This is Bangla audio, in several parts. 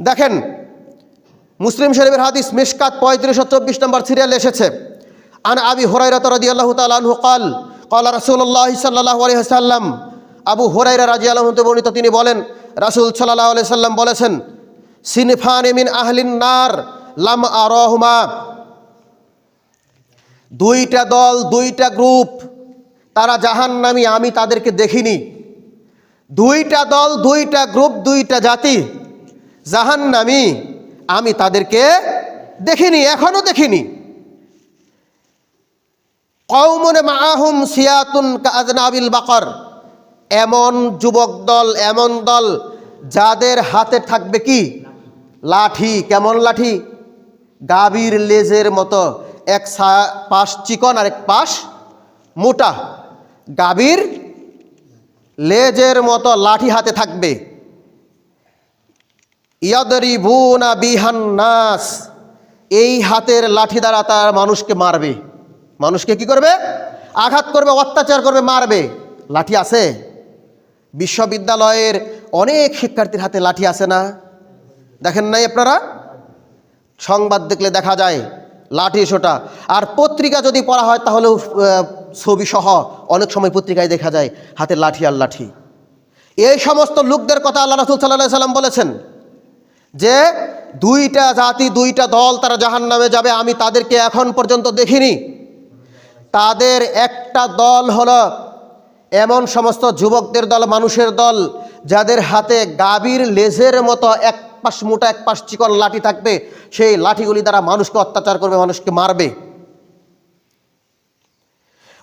দেখেন, মুসলিম শরীফের হাদিস মিশকাত পঁয়ত্রিশশো চব্বিশ নম্বর সিরিয়াল এসেছে। আন আবি হুরাইরা রদি আল্লাহ তালু কাল, কলা রাসুল্লাহ সাল্লাহ আলি সাল্লাম আবু হুরাইরা রাজি আলহতে বর্ণিত তিনি বলেন, রাসুল সাল্লাহ আলি সাল্লাম বলেছেন, সিনফান মিন আহলিন নার লাম আরহমা। দুইটা দল, দুইটা গ্রুপ, তারা জাহান্নামি, আমি তাদেরকে দেখিনি। দুইটা দল, দুইটা গ্রুপ, দুইটা জাতি জাহান্নামি, আমি তাদেরকে দেখিনি, এখনও দেখিনি। কৌমনে মাহুম সিয়াতুন কাজনাবিল বাকর, এমন যুবক দল, এমন দল যাদের হাতে থাকবে কি? লাঠি, কেমন লাঠি? গাভীর লেজের মতো, এক পাশ চিকন আর এক পাশ মোটা। গাভীর লেজের মতো লাঠি হাতে থাকবে। ইয়াদরিবুনা বিহান নাস। এই হাতের লাঠি দ্বারা তার মানুষকে মারবে। মানুষকে কি করবে? আঘাত করবে, অত্যাচার করবে, মারবে। লাঠি আছে? বিশ্ববিদ্যালয়ের অনেক শিক্ষার্থীর হাতে লাঠি আছে না? দেখেন নাই আপনারা? সংবাদ দেখলে দেখা যায়, লাঠি সোটা। আর পত্রিকা যদি পড়া হয় তাহলেও ছবি সহ অনেক সময় পত্রিকায় দেখা যায়, হাতে লাঠি আর লাঠি। এই সমস্ত লোকদের কথা আল্লাহ রসুল সাল্লাহ সাল্লাম বলেছেন। যে দুইটা জাতি, দুইটা দল তারা জাহান নামে যাবে, আমি তাদেরকে এখন পর্যন্ত দেখিনি। তাদের একটা দল হলো এমন সমস্ত যুবকদের দল, মানুষের দল, যাদের হাতে গাভীর লেজের মতো এক পাশ মোটা, এক পাশ চিকন লাঠি থাকবে। সেই লাঠিগুলি দ্বারা মানুষকে অত্যাচার করবে, মানুষকে মারবে।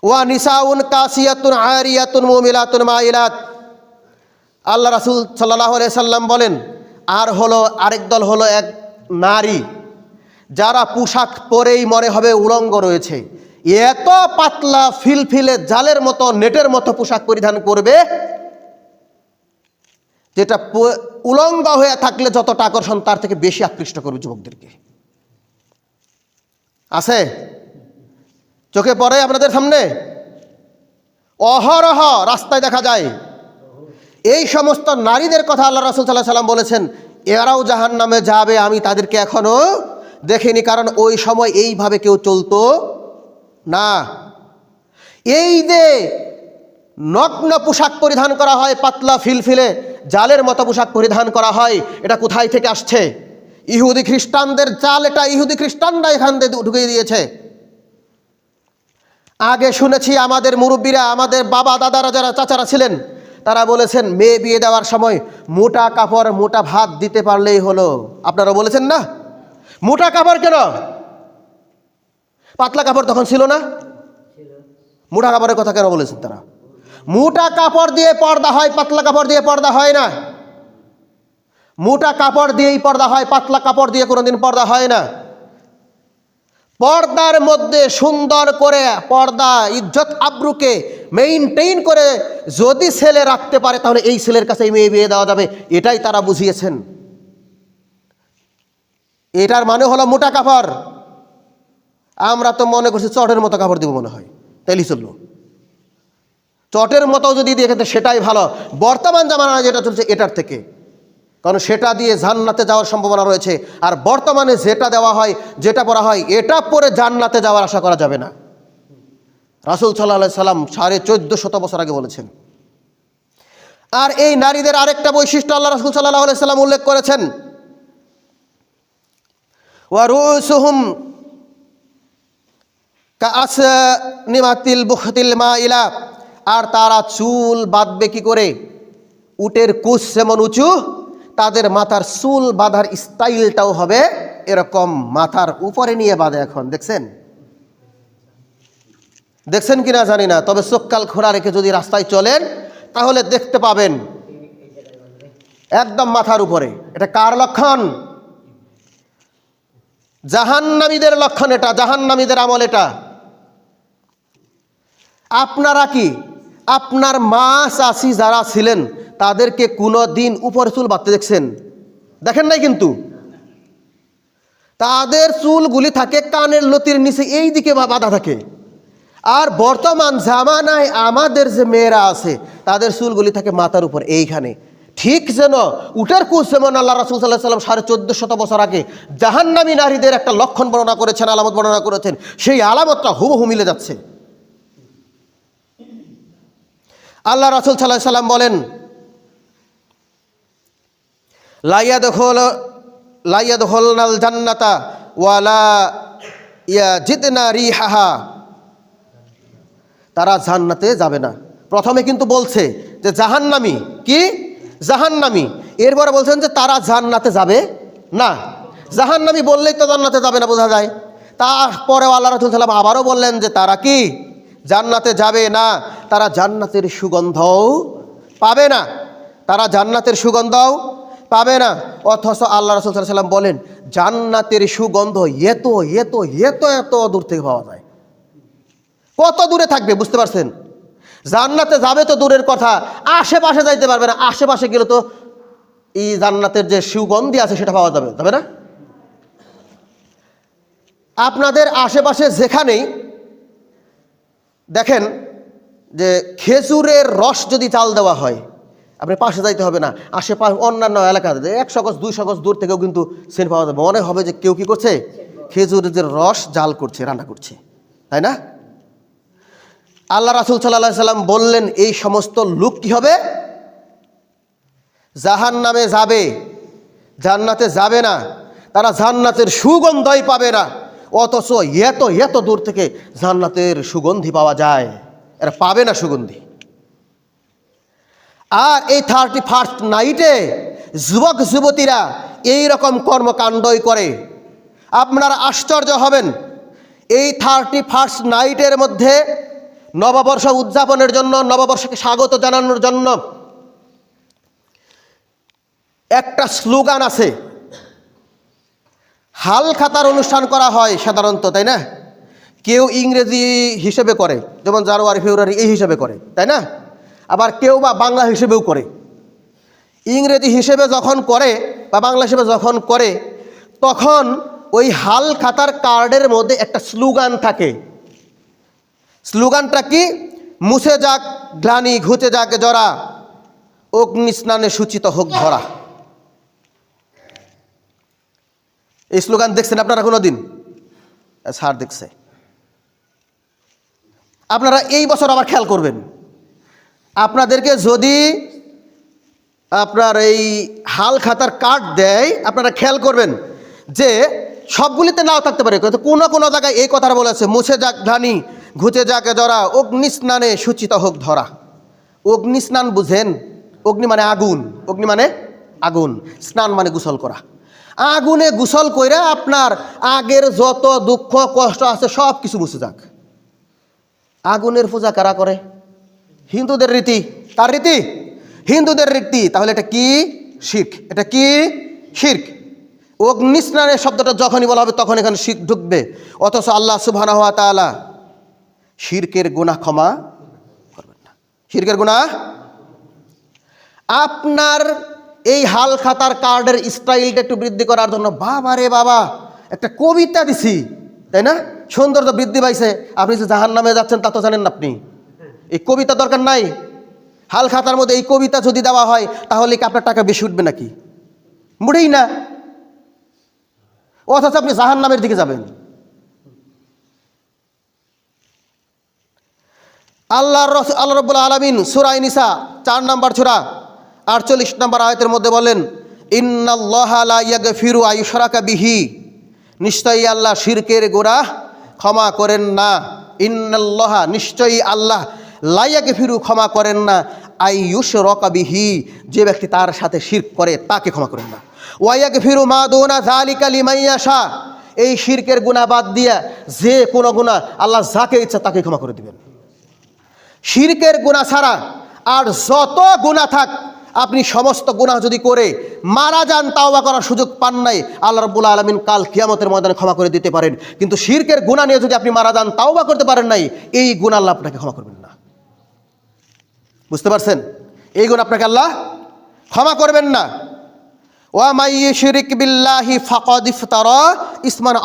ওয়া নিসাউন কাসিয়াতুন আরিয়াতুন মুমিলাতুন মাইলাত। আল্লাহ রাসুল সাল্লাহ সাল্লাম বলেন আর হলো আরেক দল হলো এক নারী, যারা পোশাক পরেই মনে হবে, উলঙ্গ রয়েছে। এত পাতলা ফিলফিলে জালের মতো, নেটের মতো পোশাক পরিধান করবে, যেটা উলঙ্গ হয়ে থাকলে যতটা আকর্ষণ, তার থেকে বেশি আকৃষ্ট করবে যুবকদেরকে। আছে? চোখে পড়ে আপনাদের সামনে? অহরহ রাস্তায় দেখা যায়। এই সমস্ত নারীদের কথা আল্লাহ রাসুল সাল্লাহ সাল্লাম বলেছেন, এরাও জাহান নামে যাবে, আমি তাদেরকে এখনও দেখিনি, কারণ ওই সময় এইভাবে কেউ চলতো না। এই যে নগ্ন পোশাক পরিধান করা হয়, পাতলা ফিলফিলে জালের মতো পোশাক পরিধান করা হয়, এটা কোথায় থেকে আসছে? ইহুদি খ্রিস্টানদের জাল, এটা ইহুদি খ্রিস্টানরা এখান থেকে ঢুকিয়ে দিয়েছে। আগে শুনেছি আমাদের মুরব্বীরা, আমাদের বাবা দাদারা যারা চাচারা ছিলেন তারা বলেছেন, মেয়ে বিয়ে দেওয়ার সময় মোটা কাপড়, মোটা ভাত দিতে পারলেই হলো। আপনারা বলেছেন না? মোটা কাপড় কেন? পাতলা কাপড় তখন ছিল না? মোটা কাপড়ের কথা কেন বলেছেন তারা? মোটা কাপড় দিয়ে পর্দা হয়, পাতলা কাপড় দিয়ে পর্দা হয় না। মোটা কাপড় দিয়েই পর্দা হয়, পাতলা কাপড় দিয়ে কোনোদিন পর্দা হয় না। পর্দার মধ্যে সুন্দর করে পর্দা ইজ্জত আব্রুকে মেইনটেইন করে যদি ছেলে রাখতে পারে, তাহলে এই ছেলের কাছে মেয়ে বিয়ে দেওয়া যাবে। এটাই তারা বুঝিয়েছেন। এটার মানে হলো মোটা কাপড়। আমরা তো মনে করছি চটের মতো কাপড় দিব মনে হয়। তাইলে চলল। চটের মতো যদি দিয়ে সেটাই ভালো। বর্তমান জামানা যেটা চলছে, এটার থেকে। কারণ সেটা দিয়ে জান্নাতে যাওয়ার সম্ভাবনা রয়েছে। আর বর্তমানে যেটা দেওয়া হয়, যেটা পড়া হয়, এটা পরে জান্নাতে যাওয়ার আশা করা যাবে না। রাসুল সাল্লাহ সাল্লাম সাড়ে চোদ্দ শত বছর আগে বলেছেন, আর এই নারীদের আরেকটা বৈশিষ্ট্য আল্লাহ রাসুল সাল্লাহ সাল্লাম উল্লেখ করেছেন কাস আর তারা চুল বাঁধবে কি করে? উটের কুচ যেমন উঁচু তাদের মাথার চুল বাঁধার স্টাইলটাও হবে এরকম মাথার উপরে নিয়ে বাঁধে এখন, দেখছেন? দেখছেন কিনা জানি না, তবে চোখকাল খোলা রেখে যদি রাস্তায় চলেন, তাহলে দেখতে পাবেন একদম মাথার উপরে। এটা কার লক্ষণ? জাহান্নামীদের লক্ষণ এটা, জাহান্নামীদের আমল এটা। আপনারা কি আপনার মা চাষি যারা ছিলেন, তাদেরকে কোনো দিন উপরে চুল বাঁধতে দেখছেন? দেখেন নাই কিন্তু? তাদের চুলগুলি থাকে কানের লতির নিচে, এই দিকে বাঁধা থাকে। আর বর্তমান জামানায় আমাদের যে মেয়েরা আছে, তাদের চুলগুলি থাকে মাথার উপর, এইখানে। ঠিক যেন উটের কুচ যেমন আল্লাহ রাসুল সাল্লাহ সাল্লাম সাড়ে চোদ্দ শত বছর আগে জাহান্নামী নারীদের একটা লক্ষণ বর্ণনা করেছেন, আলামত বর্ণনা করেছেন, সেই আলামতটা হুবহু মিলে যাচ্ছে। আল্লাহ রাসুল সাল্লাহ সাল্লাম বলেন লাইয়া দখল লাইয়া দখল নাল জান্নাতা ওয়ালা ইয়া জিতনা রি হাহা তারা জান্নাতে যাবে না। প্রথমে কিন্তু বলছে যে জাহান্নামি, কি? জাহান্নামি। এরপরে বলছেন যে তারা জান্নাতে যাবে না। জাহান্নামি বললেই তো জান্নাতে যাবে না, বোঝা যায়। তারপরে আল্লাহ রসুল সাল্লাম আবারও বললেন যে তারা কি? জান্নাতে যাবে না, তারা জান্নাতের সুগন্ধও পাবে না। তারা জান্নাতের সুগন্ধও পাবে না। অথচ আল্লাহ রসুল সাল্লাম বলেন, জান্নাতের সুগন্ধ এত এত এত এত দূর থেকে পাওয়া যায়। কত দূরে থাকবে, বুঝতে পারছেন? জান্নাতে যাবে তো দূরের কথা, আশেপাশে যাইতে পারবে না, আশেপাশে গেলে তো এই জান্নাতের যে সুগন্ধি আছে সেটা পাওয়া যাবে যাবে না? আপনাদের আশেপাশে যেখানেই দেখেন যে খেজুরের রস যদি চাল দেওয়া হয়, আপনি পাশে যাইতে হবে না, আশেপাশে অন্যান্য এলাকাতে এক সকস দুই সকস দূর থেকেও কিন্তু সেন পাওয়া যাবে। মনে হবে যে কেউ কি করছে? খেজুরের যে রস জাল করছে, রান্না করছে। তাই না? আল্লাহ রাসুল সাল্লাহ সাল্লাম বললেন, এই সমস্ত লোক কি হবে? জাহান নামে যাবে। জান্নাতে যাবে না। তারা জান্নাতের সুগন্ধই পাবে না। অথচ এত এত দূর থেকে জান্নাতের সুগন্ধি পাওয়া যায়। এরা পাবে না সুগন্ধি। আর এই থার্টি ফার্স্ট নাইটে যুবক, যুবতীরা এই রকম কর্মকাণ্ডই করে। আপনারা আশ্চর্য হবেন, এই থার্টি ফার্স্ট নাইটের মধ্যে নববর্ষ উদযাপনের জন্য, নববর্ষকে স্বাগত জানানোর জন্য একটা স্লোগান আছে। হাল খাতার অনুষ্ঠান করা হয় সাধারণত, তাই না? কেউ ইংরেজি হিসেবে করে, যেমন জানুয়ারি, ফেব্রুয়ারি, এই হিসেবে করে, তাই না? আবার কেউ বা বাংলা হিসেবেও করে। ইংরেজি হিসেবে যখন করে বা বাংলা হিসেবে যখন করে, তখন ওই হাল খাতার কার্ডের মধ্যে একটা স্লোগান থাকে। স্লোগানটা কি? মুছে যাক, গ্লানি, ঘুচে যাক, জরা অগ্নি স্নানে সূচিত হোক ধরা। এই স্লোগান দেখছেন আপনারা কোনো দিন স্যার দেখছে। আপনারা এই বছর আবার খেয়াল করবেন। আপনাদেরকে যদি আপনার এই হাল খাতার কার্ড দেয়, আপনারা খেয়াল করবেন যে সবগুলিতে নাও থাকতে পারে। কোনো কোনো জায়গায় এই কথাটা বলেছে মুছে যাক ধানি, ঘুচে যাকে জরা অগ্নি স্নানে সূচিত হোক ধরা। অগ্নি স্নান বুঝেন, অগ্নি মানে আগুন, অগ্নি মানে আগুন, স্নান মানে গোসল করা। আগুনে গোসল কইরা আপনার আগের যত দুঃখ, কষ্ট আছে, সব কিছু মুছে যাক। আগুনের পূজা কারা করে? হিন্দুদের রীতি। তার রীতি? হিন্দুদের রীতি। তাহলে এটা কি? শিখ এটা কি? শির্ক। অগ্নি স্নানের শব্দটা যখনই বলা হবে, তখন এখানে শিখ ঢুকবে। অথচ আল্লাহ হওয়া তালা শিরকের গুণা ক্ষমা করবেন না। শিরকের গুণা আপনার এই হাল খাতার কার্ডের স্টাইলটা একটু বৃদ্ধি করার জন্য বাবা রে বাবা, একটা কবিতা দিছি, তাই না? সৌন্দর্য বৃদ্ধি পাইছে। আপনি যে জাহান নামে যাচ্ছেন তা তো জানেন না আপনি। এই কবিতা দরকার নাই। হাল খাতার মধ্যে এই কবিতা যদি দেওয়া হয়, তাহলে কি আপনার টাকা বেশি উঠবে নাকি? মুড়েই না। অথচ আপনি জাহান নামের দিকে যাবেন। আল্লাহ আল্লাহ রব্বুল আলমিন সুরাই নিসা, চার নাম্বার ছোরা। আটচল্লিশ নম্বর আয়তের মধ্যে বলেন ফিরু আয়ুসরাকা বিহি। নিশ্চয়ই আল্লাহ শিরকের গোড়া ক্ষমা করেন না। ইন্নাল্লাহা, নিশ্চয়ই আল্লাহ লাইয়াকে ফিরু ক্ষমা করেন না। আইয়ুস রকাবিহি যে ব্যক্তি তার সাথে শির্ক করে, তাকে ক্ষমা করেন না। ওয়াইয়াকে ফিরু মা দোনা জালিকালি মাইয়াশা এই শিরকের গুণা বাদ দিয়া যে কোনো গুণা আল্লাহ যাকে ইচ্ছা তাকে ক্ষমা করে দিবেন। শিরকের গুণা ছাড়া আর যত গুণা থাক আপনি সমস্ত গুনাহ যদি করে মারা যান, তাওবা করার সুযোগ পান নাই, আল্লাহ রব্বুল আলমিন কাল কিয়ামতের ময়দানে ক্ষমা করে দিতে পারেন। কিন্তু শিরকের গুণা নিয়ে যদি আপনি মারা যান, তাওবা করতে পারেন নাই, এই গুণ আল্লাহ আপনাকে ক্ষমা করবেন না। বুঝতে পারছেন? এই গুণ আপনাকে আল্লাহ ক্ষমা করবেন না। ওয়া ইসমান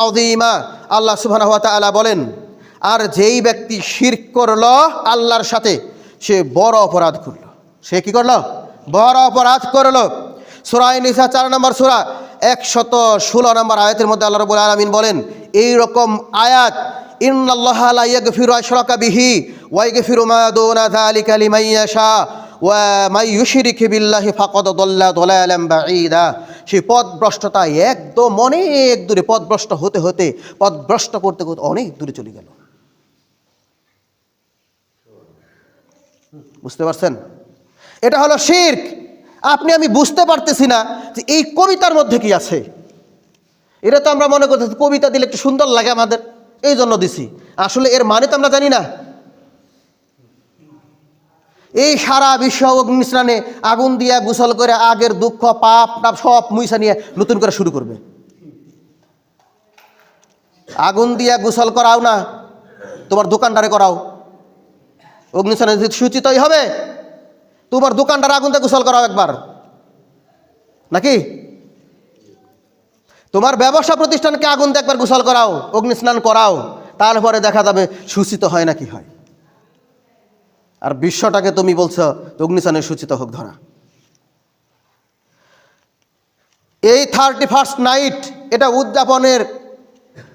আল্লাহ সুবহানাহু বলেন, আর যেই ব্যক্তি শিরক করল আল্লাহর সাথে, সে বড় অপরাধ করল। সে কি করল? বড় অপরাধ করল। সুরাই নিসা চার নম্বর সুরা, একশত ষোলো নম্বর আয়াতের মধ্যে আল্লাহ রবুল আলমিন বলেন এই রকম আয়াত বাঈদা। সেই পথভ্রষ্টতা একদম অনেক দূরে পথভ্রষ্ট হতে হতে পথভ্রষ্ট করতে করতে অনেক দূরে চলে গেল। বুঝতে পারছেন? এটা হলো শির্ক। আপনি, আমি বুঝতে পারতেছি না যে এই কবিতার মধ্যে কি আছে। এটা তো আমরা মনে করতেছি, কবিতা দিলে একটু সুন্দর লাগে আমাদের। এই জন্য দিছি। আসলে এর মানে তো আমরা জানি না। এই সারা বিশ্ব অগ্নিস্নানে আগুন দিয়া গোসল করে আগের দুঃখ, পাপ টাপ সব মুইসা নিয়ে নতুন করে শুরু করবে। আগুন দিয়া গোসল করাও না, তোমার দোকানদারে করাও। অগ্নিস্নানে সুচিতই হবে তোমার দোকানটার আগুন দিয়ে গোসল করাও একবার। নাকি? তোমার ব্যবসা প্রতিষ্ঠানকে আগুন দিয়ে একবার গোসল করাও, অগ্নিস্নান করাও, তারপরে দেখা যাবে সূচিত হয় না কি হয়। আর বিশ্বটাকে তুমি বলছো অগ্নিস্নানের সূচিত হোক ধরা। এই থার্টি ফার্স্ট নাইট এটা উদযাপনের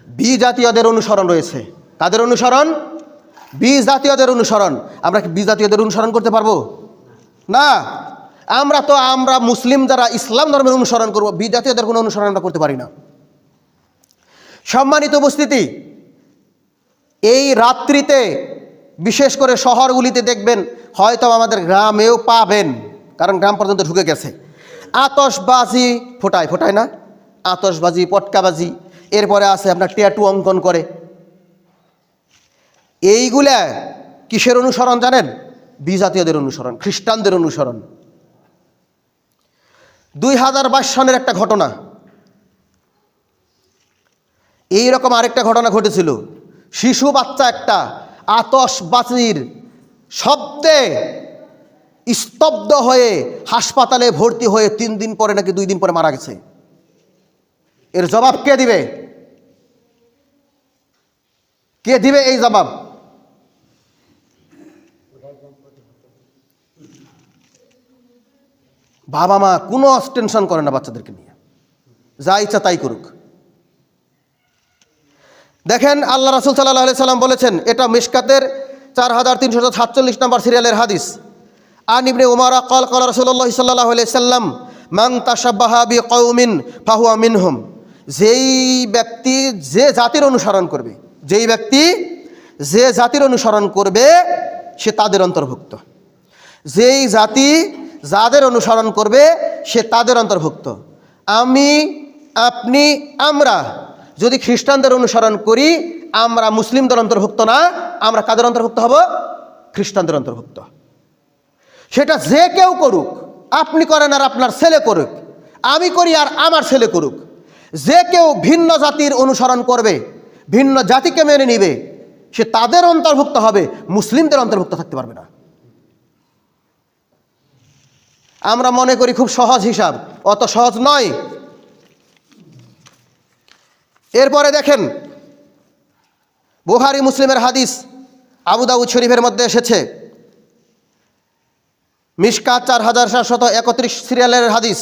বি জাতীয়দের অনুসরণ রয়েছে। তাদের অনুসরণ? বি জাতীয়দের অনুসরণ। আমরা কি বি জাতীয়দের অনুসরণ করতে পারব? না, আমরা তো আমরা মুসলিম যারা ইসলাম ধর্মের অনুসরণ করব বি জাতীয়দের কোনো অনুসরণ আমরা করতে পারি না। সম্মানিত উপস্থিতি, এই রাত্রিতে বিশেষ করে শহরগুলিতে দেখবেন, হয়তো আমাদের গ্রামেও পাবেন, কারণ গ্রাম পর্যন্ত ঢুকে গেছে। আতসবাজি ফোটায় ফোটায় না? আতসবাজি পটকাবাজি, এরপরে আছে আপনার ট্যাটু অঙ্কন করে। এইগুলা কিসের অনুসরণ জানেন? বিজাতীয়দের অনুসরণ, খ্রিস্টানদের অনুসরণ। দুই হাজার বাইশ সনের একটা ঘটনা। এই রকম আরেকটা ঘটনা ঘটেছিল। শিশু বাচ্চা একটা আতসবাজির শব্দে স্তব্ধ হয়ে হাসপাতালে ভর্তি হয়ে তিন দিন পরে নাকি দুই দিন পরে মারা গেছে। এর জবাব কে দিবে? কে দিবে এই জবাব? বাবা মা কোনো টেনশন করে না বাচ্চাদেরকে নিয়ে। যা ইচ্ছা তাই করুক। দেখেন আল্লাহ রাসুল সাল্লাহ সাল্লাম বলেছেন, এটা মিশকাতের চার হাজার তিনশো সাতচল্লিশ নম্বর সিরিয়ালের হাদিস। আন ইবনে উমারা কল কল রসুল্লাহ সাল্লাহ সাল্লাম মাং তাসাবাহাবি কৌমিন ফাহুয়া মিনহুম। যেই ব্যক্তি যে জাতির অনুসরণ করবে, যেই ব্যক্তি যে জাতির অনুসরণ করবে, সে তাদের অন্তর্ভুক্ত। যেই জাতি যাদের অনুসরণ করবে, সে তাদের অন্তর্ভুক্ত। আমি, আপনি, আমরা যদি খ্রিস্টানদের অনুসরণ করি, আমরা মুসলিমদের অন্তর্ভুক্ত না, আমরা কাদের অন্তর্ভুক্ত হব? খ্রিস্টানদের অন্তর্ভুক্ত। সেটা যে কেউ করুক, আপনি করেন আর আপনার ছেলে করুক, আমি করি আর আমার ছেলে করুক। যে কেউ ভিন্ন জাতির অনুসরণ করবে, ভিন্ন জাতিকে মেনে নিবে, সে তাদের অন্তর্ভুক্ত হবে, মুসলিমদের অন্তর্ভুক্ত থাকতে পারবে না। আমরা মনে করি খুব সহজ হিসাব, অত সহজ নয়। এরপরে দেখেন বুহারি মুসলিমের হাদিস, আবু দাউদ শরীফের মধ্যে এসেছে। মিশকা চার হাজার সাতশত একত্রিশ সিরিয়ালের হাদিস।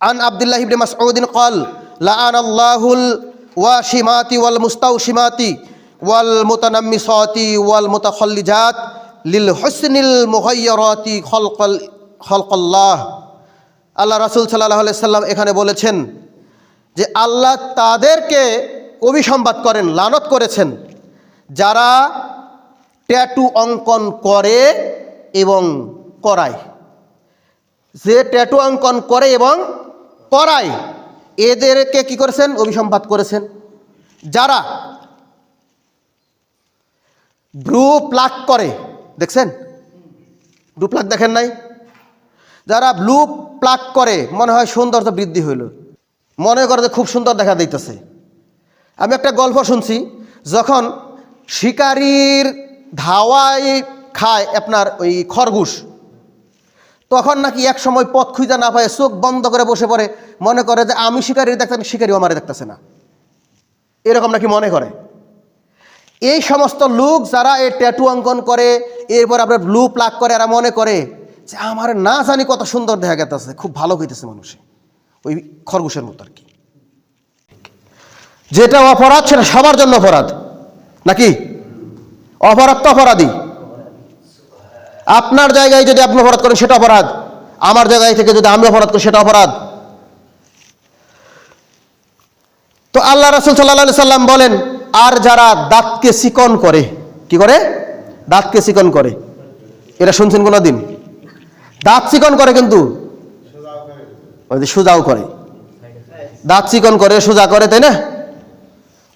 আন আবদুল্লাহ ইবনে মাসউদিন কল লাআন আল্লাহুল ওয়াশিমাতি ওয়াল মুস্তাউ মুস্তাউশিমাতি ওয়াল মুতানাম্মিসাতি ওয়াল মোতা মুতাখাল্লিজাত লিল হুসনিল মুগায়্যারাতি খলকল খলকল্লাহ। আল্লাহ রাসুল সাল্লাহ সাল্লাম এখানে বলেছেন যে আল্লাহ তাদেরকে অভিসম্বাদ করেন, লানত করেছেন, যারা ট্যাটু অঙ্কন করে এবং করায়। যে ট্যাটু অঙ্কন করে এবং করায়, এদেরকে কি করেছেন? অভিসম্পাদ করেছেন। যারা ব্রু প্লাক করে, দেখছেন? ব্লু প্লাক দেখেন নাই? যারা ব্লু প্লাক করে, মনে হয় সৌন্দর্য বৃদ্ধি হইল। মনে করে যে খুব সুন্দর দেখা দিতেছে। আমি একটা গল্প শুনছি, যখন শিকারির ধাওয়ায় খায় আপনার ওই খরগোশ, তখন নাকি এক সময় পথ খুঁজে না পায়, চোখ বন্ধ করে বসে পড়ে, মনে করে যে আমি শিকারি দেখতেন শিকারিও আমারে দেখতেছে না। এরকম নাকি মনে করে? এই সমস্ত লোক যারা এই ট্যাটু অঙ্কন করে, এরপর আপনার ব্লু প্লাক করে, এরা মনে করে যে আমার না জানি কত সুন্দর দেখা গেতেছে, খুব ভালো হইতেছে মানুষে। ওই খরগোশের মতো আর কি। যেটা অপরাধ, সেটা সবার জন্য অপরাধ। নাকি? অপরাধ তো অপরাধী আপনার জায়গায় যদি আপনি অপরাধ করেন, সেটা অপরাধ। আমার জায়গায় থেকে যদি আমি অপরাধ করি, সেটা অপরাধ। তো আল্লাহ রাসুল সাল্লাহ সাল্লাম বলেন, আর যারা দাঁতকে চিকন করে, কি করে? দাঁতকে চিকন করে। এটা শুনছেন কোনো দিন দাঁত চিকন করে কিন্তু? সোজাও করে। দাঁত চিকন করে, সোজা করে, তাই না?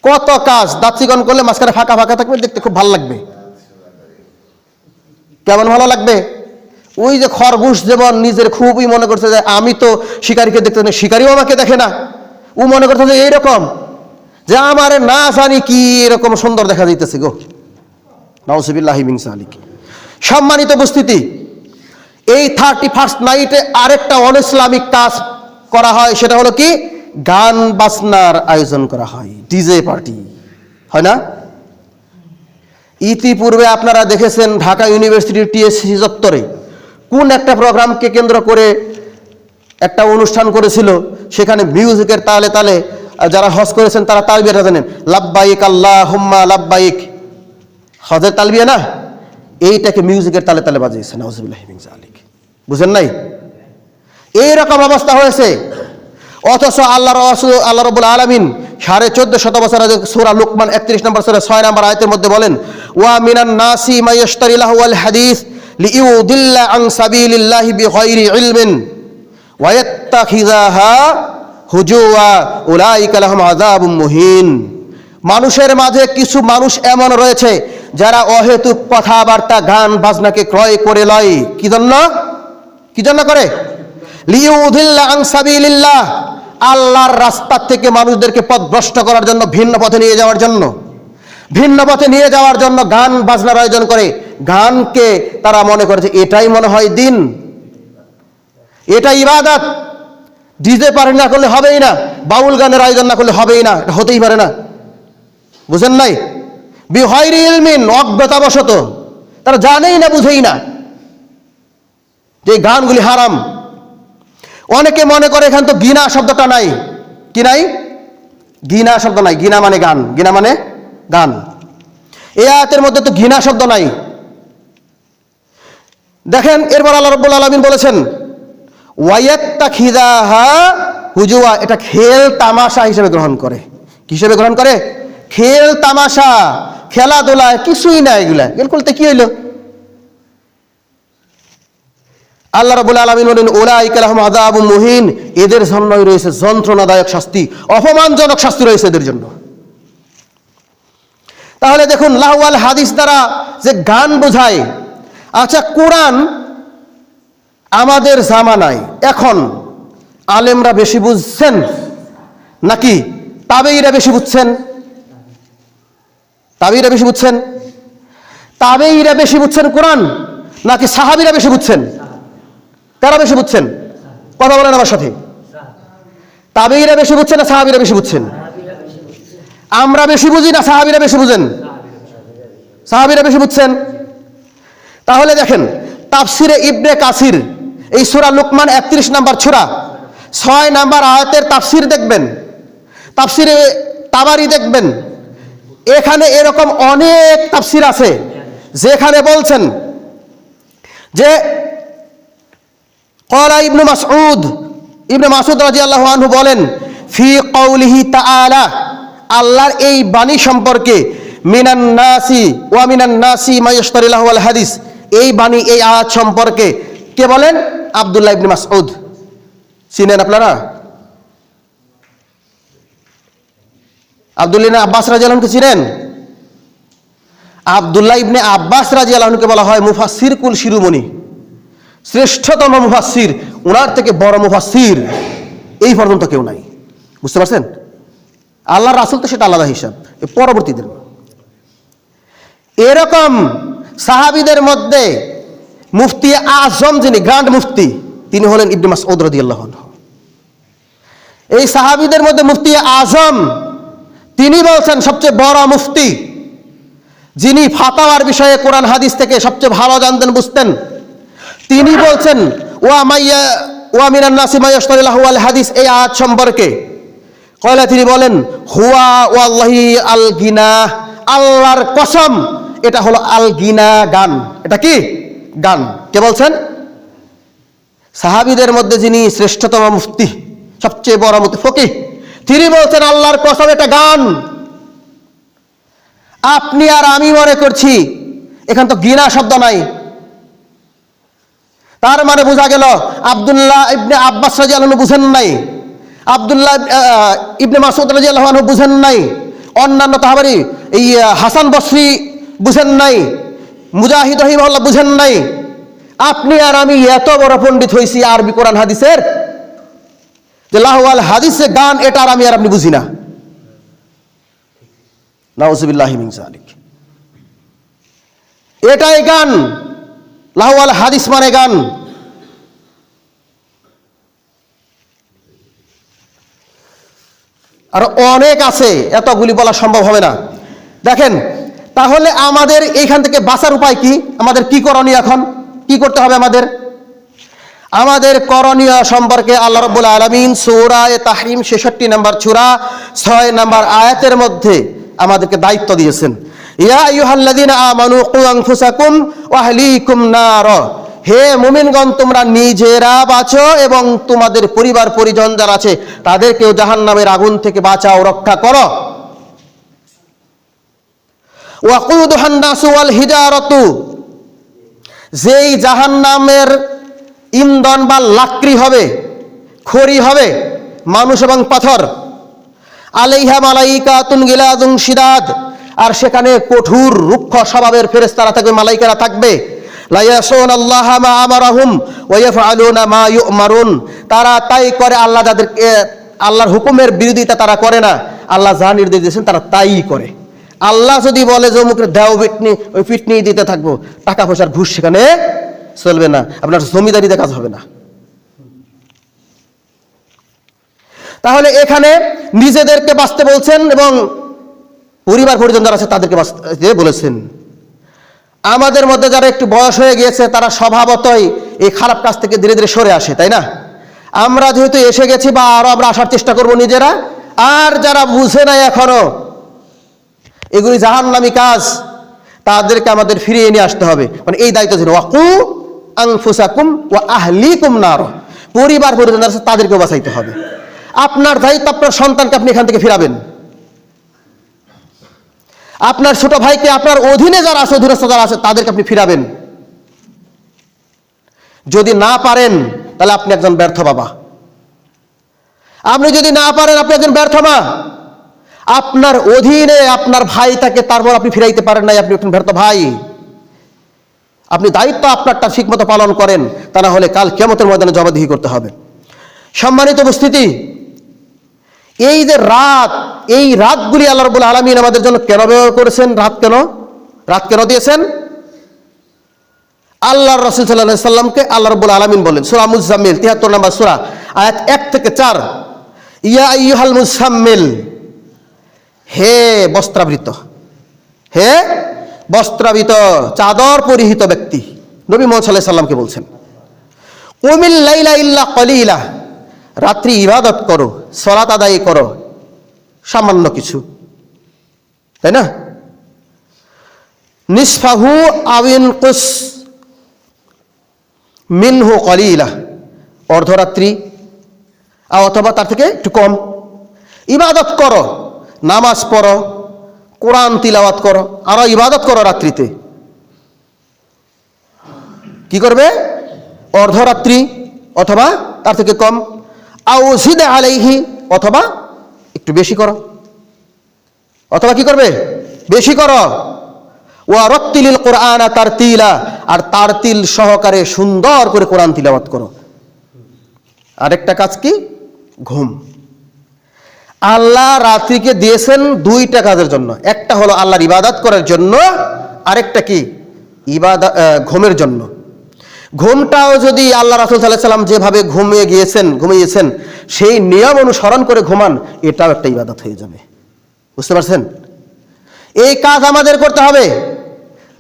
কত কাজ, দাঁত চিকন করলে মাঝখানে ফাঁকা ফাঁকা থাকবে, দেখতে খুব ভালো লাগবে। কেমন ভালো লাগবে? ওই যে খরগোশ যেমন নিজের খুবই মনে করছে যে, আমি তো শিকারীকে দেখতে না। শিকারীও আমাকে দেখে না। ও মনে করছে যে, এইরকম। যে, আমার না জানি কি এরকম সুন্দর দেখা যাইতেছে গো। নওসিবিল্লাহ মিনসা আলিকে সম্মানিত উপস্থিতি এই থার্টি ফার্স্ট নাইটে আরেকটা অন ইসলামিক কাজ করা হয়, সেটা হলো কি? গান বাজনার আয়োজন করা হয়, ডিজে পার্টি, হয় না? ইতিপূর্বে আপনারা দেখেছেন ঢাকা ইউনিভার্সিটির টিএসসি চত্বরে কোন একটা প্রোগ্রামকে কেন্দ্র করে একটা অনুষ্ঠান করেছিল, সেখানে মিউজিকের তালে তালে যারা হজ করেছেন তারা তালবিয়াটা জানেন, লাব্বাইক আল্লাহ হুম্মা লাব্বাইক। হজের তালবিয়া না? এইটাকে মিউজিকের তালে তালে বাজিয়েছে নওয়াজুবিল্লাহ আলিক বুঝেন নাই? এইরকম অবস্থা হয়েছে। অথচ আল্লাহ আল্লাহ রবুল আলমিন সাড়ে চোদ্দ শত বছর আগে সুরা লুকমান একত্রিশ নম্বর সুরা ছয় নম্বর আয়তের মধ্যে বলেন, ওয়া মিনান নাসি মাইয়াশতারিলাহু আল হাদিস লিইউদিল্লা আন সাবিলিল্লাহি বিগাইরি ইলমিন ওয়ায়াত্তাখিযাহা হুজুয়া উলাইকা লাহুম আযাবুম মুহিন। মানুষের মাঝে কিছু মানুষ এমন রয়েছে যারা অহেতুক কথাবার্তা, গান, বাজনাকে ক্রয় করে লয়। কি জন্য? কি জন্য করে? আল্লাহর রাস্তা থেকে মানুষদেরকে পথ ভ্রষ্ট করার জন্য, ভিন্ন পথে নিয়ে যাওয়ার জন্য। ভিন্ন পথে নিয়ে যাওয়ার জন্য গান বাজনার আয়োজন করে। গানকে তারা মনে করেছে, এটাই মনে হয় দিন। এটা ইবাদত। ডিজে পারে না করলে হবেই না। বাউল গানের আয়োজন না করলে হবেই না। এটা হতেই পারে না। বুঝেন নাই? বিহয়রি ইলমিন, অজ্ঞতাবশত। তারা জানেই না, বুঝেই না। যে গানগুলি হারাম। অনেকে মনে করে এখান তো গিনা শব্দটা নাই। কি নাই? গিনা শব্দ নাই। গিনা মানে গান। গিনা মানে গান। এই আয়াতের মধ্যে তো ঘৃণা শব্দ নাই। দেখেন, এরপর আল্লাহ রব্বুল আলমিন বলেছেন ওয়াইয়াত্তা খিদাহা হুজুয়া। এটা খেল তামাশা হিসেবে গ্রহণ করে। হিসেবে গ্রহণ করে? খেল তামাশা। খেলাধুলা কিছুই না এগুলা। এগুলো করতে কি হইল? আল্লাহ রাবুল আলমিন বলেন ওলাইকালাহম আদাবু মুহিন। এদের জন্যই রয়েছে যন্ত্রণাদায়ক শাস্তি, অপমানজনক শাস্তি রয়েছে এদের জন্য। তাহলে দেখুন, লাহওয়াল হাদিস দ্বারা যে গান বোঝায় আচ্ছা কোরআন আমাদের জামানায় এখন আলেমরা বেশি বুঝছেন নাকি তাবেইরা বেশি বুঝছেন? তাবেইরা বেশি বুঝছেন? তাবেইরা বেশি বুঝছেন কোরআন নাকি সাহাবিরা বেশি বুঝছেন? কারা বেশি বুঝছেন? কথা বলেন আমার সাথে। তাবেইরা বেশি বুঝছেন না সাহাবিরা বেশি বুঝছেন? আমরা বেশি বুঝি না সাহাবিরা বেশি বুঝেন? সাহাবিরা বেশি বুঝছেন? তাহলে দেখেন, তাফসিরে ইবনে কাসির, এই সূরা লুকমান একত্রিশ নাম্বার ছুরা ছয় নাম্বার আয়াতের তাফসির দেখবেন। তাফসিরে তাবারি দেখবেন। এখানে এরকম অনেক তাফসির আছে। যেখানে বলছেন যে কলা ইবনু মাসউদ ইবনে মাসুদ রাদিয়াল্লাহু আনহু বলেন, ফি কওলিহি তাআলা আল্লাহর এই বাণী সম্পর্কে, মিনান নাসি ওয়া মিনান নাসি মায়াশতারিলাহু আল হাদিস এই বাণী, এই আয়াত সম্পর্কে কে বলেন? আব্দুল্লাহ ইবনে মাসউদ। চিনেন আপনারা? আব্দুল্লাহ আব্বাস রাজিয়ালকে চিনেন? আবদুল্লাহ ইবনে আব্বাস রাজিয়ালকে বলা হয় মুফাসসির কুল শিরোমণি। শ্রেষ্ঠতম মুফাসসির ওনার থেকে বড় মুফাসসির এই পর্যন্ত কেউ নাই। বুঝতে পারছেন? আল্লাহ রাসুল তো সেটা আলাদা হিসাব পরবর্তীদের। এরকম সাহাবিদের মধ্যে মুফতি আজম যিনি গ্র্যান্ড মুফতি, তিনি হলেন ইবনে রাদিয়াল্লাহু আনহু। এই সাহাবিদের মধ্যে মুফতি আজম, তিনি বলছেন সবচেয়ে বড় মুফতি, যিনি ফাতাওয়ার বিষয়ে কোরআন, হাদিস থেকে সবচেয়ে ভালো জানতেন, বুঝতেন। তিনি বলছেন, ওয়া মাইয়া, ওয়া মিনান নাসি মাইয়াশতারিল্লাহু আল হাদিস এই আয়াত সম্পর্কে। কয়লা তিনি বলেন, হুয়া ওয়াল্লাহি আল গিনা আল্লাহর কসম, এটা হলো আল গিনা গান। এটা কি? গান। কে বলছেন? সাহাবিদের মধ্যে যিনি শ্রেষ্ঠতম মুফতি, সবচেয়ে বড় মুফতি ফকি তিনি বলছেন, আল্লাহর কসম, এটা গান। আপনি আর আমি মনে করছি, এখান তো গিনা শব্দ নাই তার মানে বোঝা গেল আবদুল্লাহ ইবনে আব্বাস রাজিয়াল্লাহু বুঝেন নাই। আবদুল্লাহ ইবনে মাসুদ রাজিয়াল্লাহু বুঝেন নাই। অন্যান্য তাহাবারি, এই হাসান বসরি বুঝেন নাই। মুজাহিদ রহিমাল্লাহ বুঝেন নাই। আপনি আর আমি এত বড় পণ্ডিত হয়েছি আরবি কোরআন হাদিসের যে লাহওয়াল হাদিসে গান, এটা আর আমি আর আপনি বুঝি না। এটাই গান। লাহওয়াল হাদিস মানে গান। আর অনেক আছে, এতগুলি বলা সম্ভব হবে না। দেখেন, তাহলে আমাদের এইখান থেকে বাঁচার উপায় কি? আমাদের কি করণীয় এখন? কি করতে হবে আমাদের? আমাদের করণীয় সম্পর্কে আল্লাহ রব্বুল আলমিন সৌরায় তাহরিম ছেষট্টি নম্বর চূড়া ছয় নম্বর আয়াতের মধ্যে আমাদেরকে দায়িত্ব দিয়েছেন। ইয়া আইয়ুহাল্লাযীনা আমানু কু আনফুসাকুম ওয়া আহলিকুম নার। হে মুমিনগণ, তোমরা নিজেরা বাঁচো এবং তোমাদের পরিবার পরিজন যারা আছে, তাদেরকেও জাহান্নামের আগুন থেকে বাঁচাও, রক্ষা করো। ওয়াকুদুহান নাসু ওয়াল হিজারাতু। যেই জাহান্নামের ইন্ধন বা লাকড়ি হবে, খড়ি হবে, মানুষ এবং পাথর, আলাইহা মালাইকা তুনগিলাদুং সিদাদ আর সেখানে কঠোর, রুক্ষ স্বভাবের ফেরেশতারা থাকবে, মালাইকারা থাকবে। তারা তাই করে, আল্লাহ যাদেরকে আল্লাহর হুকুমের বিরোধিতা তারা করে না। আল্লাহ যা নির্দেশ দিয়েছেন তারা তাই করে। আল্লাহ যদি বলে যে অমুকের দেও পিটনি ওই পিটনি দিতে থাকব, টাকা পয়সার ঘুষ সেখানে চলবে না। আপনার জমিদারিতে কাজ হবে না। তাহলে এখানে নিজেদেরকে বাঁচতে বলছেন এবং পরিবার পরিজন যারা আছে তাদেরকে বাঁচতে বলেছেন। আমাদের মধ্যে যারা একটু বয়স হয়ে গিয়েছে, তারা স্বভাবতই এই খারাপ কাজ থেকে ধীরে ধীরে সরে আসে, তাই না? আমরা যেহেতু এসে গেছি বা আরও আমরা আসার চেষ্টা করব নিজেরা, আর যারা বুঝে নাই এখনও, এগুলি জাহান্নামী কাজ, তাদেরকে আমাদের ফিরিয়ে নিয়ে আসতে হবে। মানে এই দায়িত্ব ছিল, ওয়াকু আনফুসাকুম ওয়া আহলিকুম নার। পরিবার পরিজন তাদেরকেও বাঁচাইতে হবে। আপনার দায়িত্ব, আপনার সন্তানকে আপনি এখান থেকে ফিরাবেন। আপনার ছোট ভাইকে আপনার অধীনে যারা আছে, অধীনস্থ যারা আছে, তাদেরকে আপনি ফিরাবেন। যদি না পারেন, তাহলে আপনি একজন ব্যর্থ বাবা। আপনি যদি না পারেন, আপনি একজন ব্যর্থ মা। আপনার অধীনে আপনার ভাই তাকে তারপর আপনি ফিরাইতে পারেন নাই, আপনি একজন ব্যর্থ ভাই। আপনি দায়িত্ব আপনারটা ঠিকমতো পালন করেন, তা না হলে কাল কেমতের ময়দানে জবাবদিহি করতে হবে। সম্মানিত উপস্থিতি এই যে রাত, এই রাতগুলি আল্লাহ রবুল আলমিন আমাদের জন্য কেন ব্যবহার করেছেন? রাত কেন? রাত কেন দিয়েছেন? আল্লাহ রসুল সাল্লাহ সাল্লামকে আল্লাহ রবুল আলমিন বলেন, সুরা মুজাম্মিল, তিয়াত্তর নম্বর সুরা, আয়াত এক থেকে চার। ইয়া ইহাল মুজাম্মিল, হে বস্ত্রাবৃত হে বস্ত্রাবৃত, চাদর পরিহিত ব্যক্তি, নবী মোহাম্মদ সাল্লাহ সাল্লামকে বলছেন। কুমিল লাইলা ইল্লা কলিলা রাত্রি ইবাদত করো, সলাত আদায় করো, সামান্য কিছু। তাই না? নিসফাহু আবিন কুস মিনহু কলিলা, অর্ধরাত্রি অথবা তার থেকে একটু কম। ইবাদত করো, নামাজ পড়ো, কোরআন তিলাওয়াত করো, আরও ইবাদত করো রাত্রিতে। কি করবে? অর্ধরাত্রি অথবা তার থেকে কম। আউসিদে আলাইহি, অথবা একটু বেশি করো। অথবা কি করবে? বেশি করো। ওয়া রত্তিলিল কোরআন তার তিলা আর তার তিল সহকারে সুন্দর করে কোরআন তিলাওয়াত করো। আরেকটা কাজ কি? ঘুম। আল্লাহ রাত্রিকে দিয়েছেন দুইটা কাজের জন্য। একটা হলো আল্লাহর ইবাদত করার জন্য, আরেকটা কি? ইবাদা ঘুমের জন্য। ঘুমটাও যদি আল্লাহ রাসুল সাল্লাহ সাল্লাম যেভাবে ঘুমিয়ে গিয়েছেন, ঘুমিয়েছেন, সেই নিয়ম অনুসরণ করে ঘুমান, এটাও একটা ইবাদত হয়ে যাবে। বুঝতে পারছেন? এই কাজ আমাদের করতে হবে।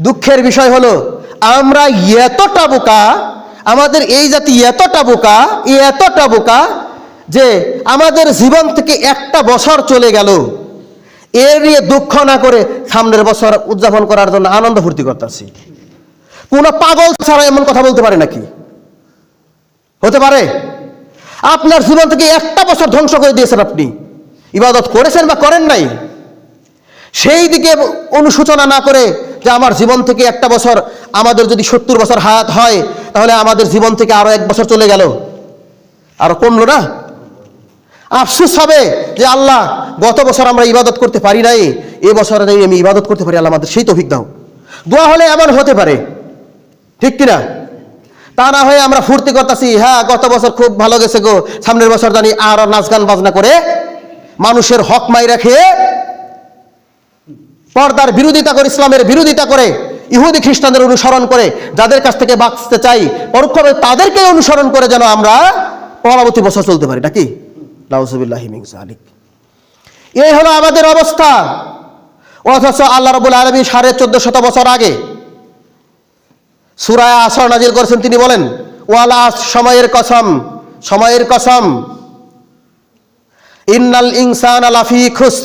দুঃখের বিষয় হলো, আমরা এতটা বোকা, আমাদের এই জাতি এতটা বোকা এতটা বোকা যে আমাদের জীবন থেকে একটা বছর চলে গেল। এর নিয়ে দুঃখ না করে সামনের বছর উদযাপন করার জন্য আনন্দ ফুর্তি করতেছি। কোনো পাগল ছাড়া এমন কথা বলতে পারে নাকি? হতে পারে? আপনার জীবন থেকে একটা বছর ধ্বংস করে দিয়েছেন আপনি। ইবাদত করেছেন বা করেন নাই? সেই দিকে অনুসূচনা না করে যে আমার জীবন থেকে একটা বছর আমাদের যদি সত্তর বছর হায়াত হয়, তাহলে আমাদের জীবন থেকে আরও এক বছর চলে গেল। আরও কমলো না? আফসুস হবে যে আল্লাহ, গত বছর আমরা ইবাদত করতে পারি নাই, এ বছর আমি ইবাদত করতে পারি, আল্লাহ আমাদের সেই তৌফিক দাও। দোয়া হলে এমন হতে পারে। ঠিক কিনা? তা না হয়ে আমরা ফুর্তি করতেছি হ্যাঁ গত বছর খুব ভালো গেছে গো। সামনের বছর জানি আর নাচ গান, বাজনা করে মানুষের হক মাইরা খেয়ে পর্দার বিরোধিতা করে, ইসলামের বিরোধিতা করে, ইহুদি খ্রিস্টানদের অনুসরণ করে, যাদের কাছ থেকে বাঁচতে চাই, পরোক্ষভাবে তাদেরকে অনুসরণ করে যেন আমরা পরবর্তী বছর চলতে পারি, নাকি? জালিক এই হলো আমাদের অবস্থা। অথচ আল্লাহ রবুল আলমী সাড়ে চোদ্দ শত বছর আগে সুরায় আসর নাজির করেছেন তিনি বলেন, ওয়ালা সময়ের কসম সময়ের কসম। ইন্নাল ইনসান আলাফি খুস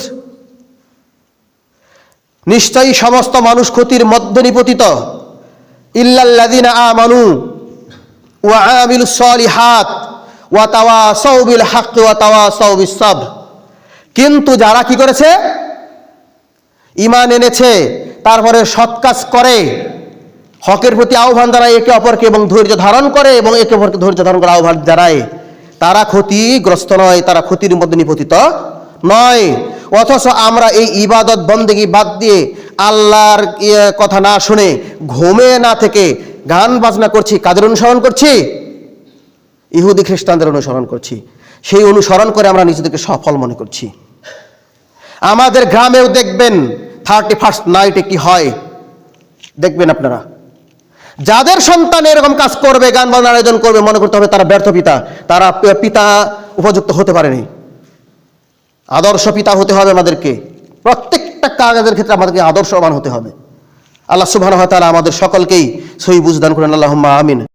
নিশ্চয়ই সমস্ত মানুষ ক্ষতির মধ্যে নিপতিত। ইল্লাল্লাযিনা আমানু ওয়া আমিলুস সলিহাত ওয়া তাওয়াসাউ বিল হাক্কি ওয়া তাওয়াসাউ বিস সাবর। কিন্তু যারা কি করেছে? ইমান এনেছে, তারপরে সৎ কাজ করে। হকের প্রতি আহ্বান জানায় একে অপরকে এবং ধৈর্য ধারণ করে এবং একে অপরকে ধৈর্য ধারণ করে আহ্বান জানায়। তারা ক্ষতিগ্রস্ত নয়, তারা ক্ষতির মধ্যে নিপতিত নয়। অথচ আমরা এই ইবাদত বন্দেগি বাদ দিয়ে আল্লাহর ইয়ে কথা না শুনে ঘুমে না থেকে গান বাজনা করছি, কাদের অনুসরণ করছি? ইহুদি খ্রিস্টানদের অনুসরণ করছি। সেই অনুসরণ করে আমরা নিজেদেরকে সফল মনে করছি। আমাদের গ্রামেও দেখবেন থার্টি ফার্স্ট নাইটে কি হয়? দেখবেন আপনারা। যাদের সন্তান এরকম কাজ করবে, গান বাজনার আয়োজন করবে, মনে করতে হবে তারা ব্যর্থ পিতা। তারা পিতা উপযুক্ত হতে পারেনি। আদর্শ পিতা হতে হবে আমাদেরকে। প্রত্যেকটা কাজের ক্ষেত্রে আমাদেরকে আদর্শবান হতে হবে। আল্লাহ সুবহানাহু ওয়া তাআলা আমাদের সকলকেই সহি বুঝদান করেন। আল্লাহুম্মা আমিন।